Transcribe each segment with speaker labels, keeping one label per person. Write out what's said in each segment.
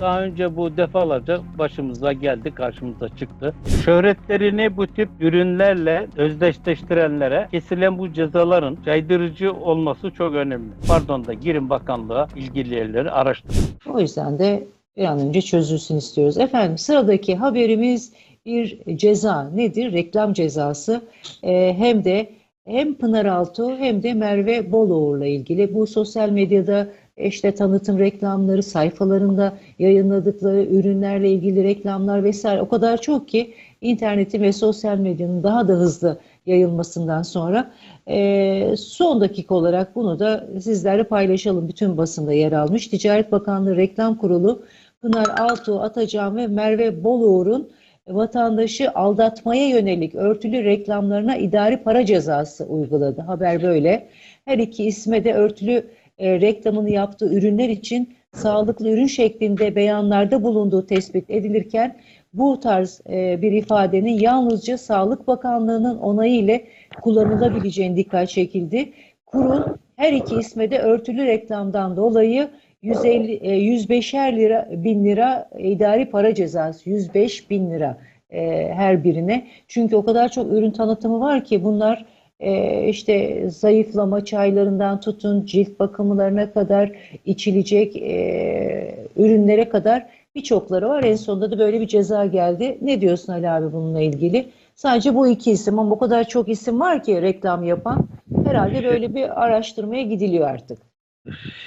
Speaker 1: Daha önce bu defalarca başımıza geldi, karşımıza çıktı. Şöhretlerini bu tip ürünlerle özdeşleştirenlere kesilen bu cezaların caydırıcı olması çok önemli. Pardon da Girin Bakanlığı ilgili yerleri araştırın.
Speaker 2: O yüzden de bir an önce çözülsün istiyoruz. Efendim sıradaki haberimiz bir ceza nedir? Reklam cezası. Ee, hem de hem Pınar Altuğ hem de Merve Boluğur'la ilgili bu sosyal medyada işte tanıtım reklamları, sayfalarında yayınladıkları ürünlerle ilgili reklamlar vesaire o kadar çok ki internetin ve sosyal medyanın daha da hızlı yayılmasından sonra e, son dakika olarak bunu da sizlerle paylaşalım. Bütün basında yer almış. Ticaret Bakanlığı Reklam Kurulu Pınar Altuğ Atacan ve Merve Boluğur'un vatandaşı aldatmaya yönelik örtülü reklamlarına idari para cezası uyguladı. Haber böyle. Her iki isme de örtülü e, reklamını yaptığı ürünler için sağlıklı ürün şeklinde beyanlarda bulunduğu tespit edilirken bu tarz e, bir ifadenin yalnızca Sağlık Bakanlığı'nın onayı ile kullanılabileceğine dikkat çekildi. Kurul her iki isme de örtülü reklamdan dolayı 150, e, 105'er lira bin lira idari para cezası 105 bin lira e, her birine. Çünkü o kadar çok ürün tanıtımı var ki bunlar e, işte zayıflama çaylarından tutun cilt bakımlarına kadar içilecek e, ürünlere kadar birçokları var. En sonunda da böyle bir ceza geldi. Ne diyorsun Ali abi bununla ilgili? Sadece bu iki isim ama o kadar çok isim var ki reklam yapan. Herhalde böyle bir araştırmaya gidiliyor artık.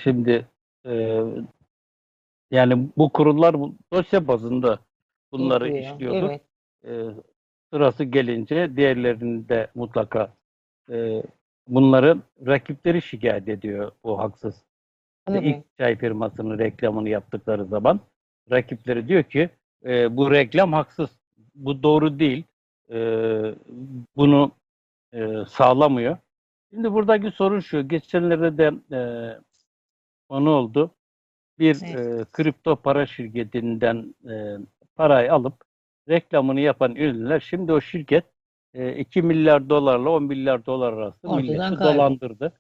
Speaker 1: Şimdi e, yani bu kurullar dosya bazında bunları
Speaker 2: Yapıyor.
Speaker 1: işliyordur.
Speaker 2: Evet.
Speaker 1: E, sırası gelince diğerlerini de mutlaka e, bunları rakipleri şikayet ediyor bu haksız.
Speaker 2: Tabii.
Speaker 1: ilk çay firmasının reklamını yaptıkları zaman rakipleri diyor ki e, bu reklam haksız, bu doğru değil, e, bunu e, sağlamıyor. Şimdi buradaki sorun şu, geçenlerde de e, konu oldu. Bir
Speaker 2: Evet.
Speaker 1: e, kripto para şirketinden e, parayı alıp reklamını yapan ürünler şimdi o şirket e, 2 milyar dolarla 10 milyar dolar arası
Speaker 2: Ortadan
Speaker 1: milleti
Speaker 2: kayboldu.
Speaker 1: dolandırdı.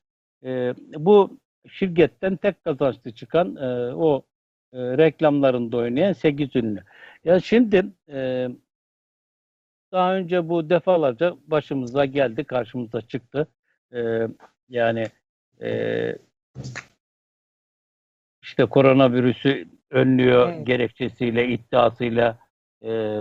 Speaker 1: E, bu şirketten tek kazançlı çıkan e, o e, reklamlarında oynayan 8 ünlü. Ya şimdi e, daha önce bu defalarca başımıza geldi, karşımıza çıktı. E, yani e, işte koronavirüsü önlüyor
Speaker 2: Evet.
Speaker 1: gerekçesiyle, iddiasıyla e,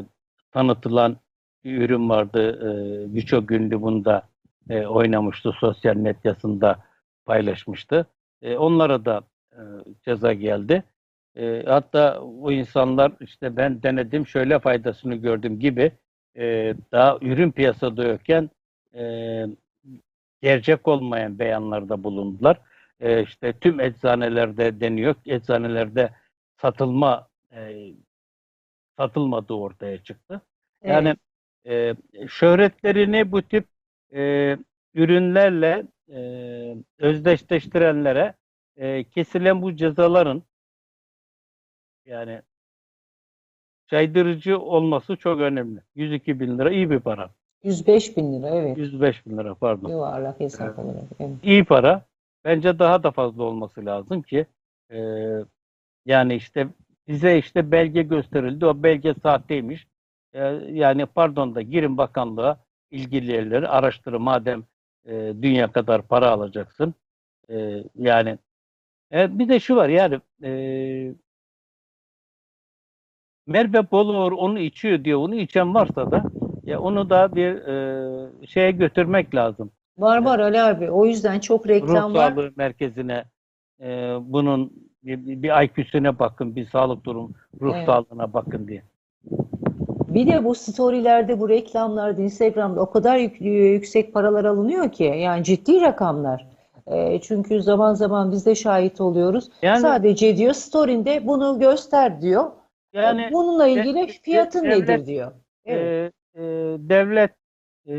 Speaker 1: tanıtılan ürün vardı. E, Birçok ünlü bunda e, oynamıştı, sosyal medyasında paylaşmıştı. E, onlara da e, ceza geldi. E, hatta o insanlar işte ben denedim şöyle faydasını gördüm gibi daha ürün piyasada yokken gerçek olmayan beyanlarda bulundular. E, işte tüm eczanelerde deniyor. Eczanelerde satılma e, satılmadığı ortaya çıktı. Yani e, şöhretlerini bu tip e, ürünlerle e, özdeşleştirenlere e, kesilen bu cezaların yani caydırıcı olması çok önemli. 102 bin lira iyi bir para.
Speaker 2: 105 bin lira evet.
Speaker 1: 105 bin lira pardon.
Speaker 2: Yuvarlak hesap olarak. Evet.
Speaker 1: iyi para. Bence daha da fazla olması lazım ki e, yani işte bize işte belge gösterildi. O belge sahteymiş. E, yani pardon da girin bakanlığa ilgili yerleri araştırın madem e, dünya kadar para alacaksın. E, yani e, bir de şu var yani e, Merve Boluğur onu içiyor diyor. Onu içen varsa da ya onu da bir e, şeye götürmek lazım.
Speaker 2: Var var Ali abi. O yüzden çok
Speaker 1: ruh
Speaker 2: reklamlar
Speaker 1: sağlığı merkezine e, bunun bir, bir IQ'süne bakın, bir sağlık durum, ruh
Speaker 2: Evet.
Speaker 1: sağlığına bakın diye.
Speaker 2: Bir de bu storylerde, bu reklamlarda, Instagram'da o kadar yük- yüksek paralar alınıyor ki yani ciddi rakamlar. E, çünkü zaman zaman biz de şahit oluyoruz.
Speaker 1: Yani
Speaker 2: Sadece diyor story'inde bunu göster diyor.
Speaker 1: yani
Speaker 2: Bununla ilgili
Speaker 1: de-
Speaker 2: fiyatın
Speaker 1: devlet-
Speaker 2: nedir diyor. Evet.
Speaker 1: e, e, devlet e,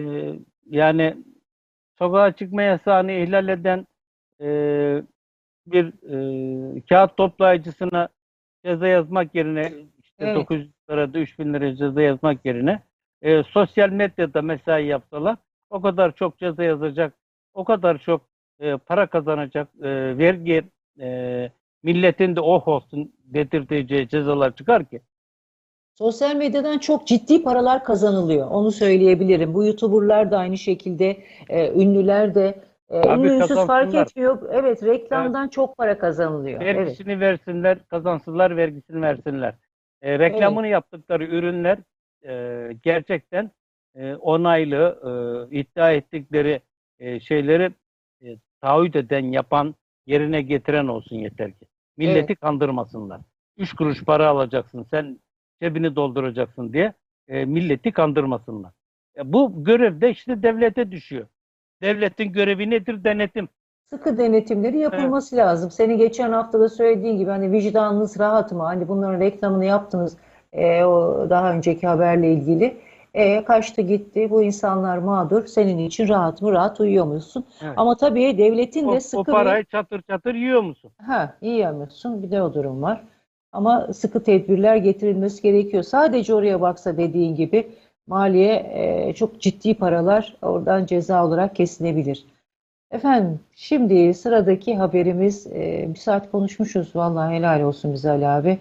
Speaker 1: yani sokağa çıkma yasağını ihlal eden e, bir e, kağıt toplayıcısına ceza yazmak yerine
Speaker 2: Evet.
Speaker 1: 900 lirada 3000 lira ceza yazmak yerine e, sosyal medyada mesai yapsalar o kadar çok ceza yazacak, o kadar çok e, para kazanacak, e, vergi e, milletin de oh olsun getirdiği cezalar çıkar ki.
Speaker 2: Sosyal medyadan çok ciddi paralar kazanılıyor. Onu söyleyebilirim. Bu YouTuber'lar da aynı şekilde, e, ünlüler de e, ünlü ünsüz fark etmiyor. Evet, reklamdan çok para kazanılıyor. Evet.
Speaker 1: Vergisini versinler, kazansınlar, vergisini versinler. E, reklamını yaptıkları ürünler e, gerçekten e, onaylı, e, iddia ettikleri e, şeyleri e, taahhüt eden, yapan, yerine getiren olsun yeter ki. Milleti kandırmasınlar. Üç kuruş para alacaksın, sen cebini dolduracaksın diye e, milleti kandırmasınlar. E, bu görev de işte devlete düşüyor. Devletin görevi nedir? Denetim.
Speaker 2: Sıkı denetimleri yapılması lazım. Senin geçen hafta da söylediğin gibi hani vicdanınız rahat mı? Hani bunların reklamını yaptınız e, o daha önceki haberle ilgili. E, kaçtı gitti. Bu insanlar mağdur. Senin için rahat mı? Rahat uyuyor musun?
Speaker 1: Evet.
Speaker 2: Ama tabii devletin
Speaker 1: O,
Speaker 2: de
Speaker 1: o
Speaker 2: sıkı bir
Speaker 1: parayı çatır çatır yiyor musun?
Speaker 2: Ha, yiyemiyorsun. Bir de o durum var. Ama sıkı tedbirler getirilmesi gerekiyor. Sadece oraya baksa dediğin gibi maliye e, çok ciddi paralar oradan ceza olarak kesilebilir. Efendim, şimdi sıradaki haberimiz, e, bir saat konuşmuşuz. Vallahi helal olsun bize Ali abi.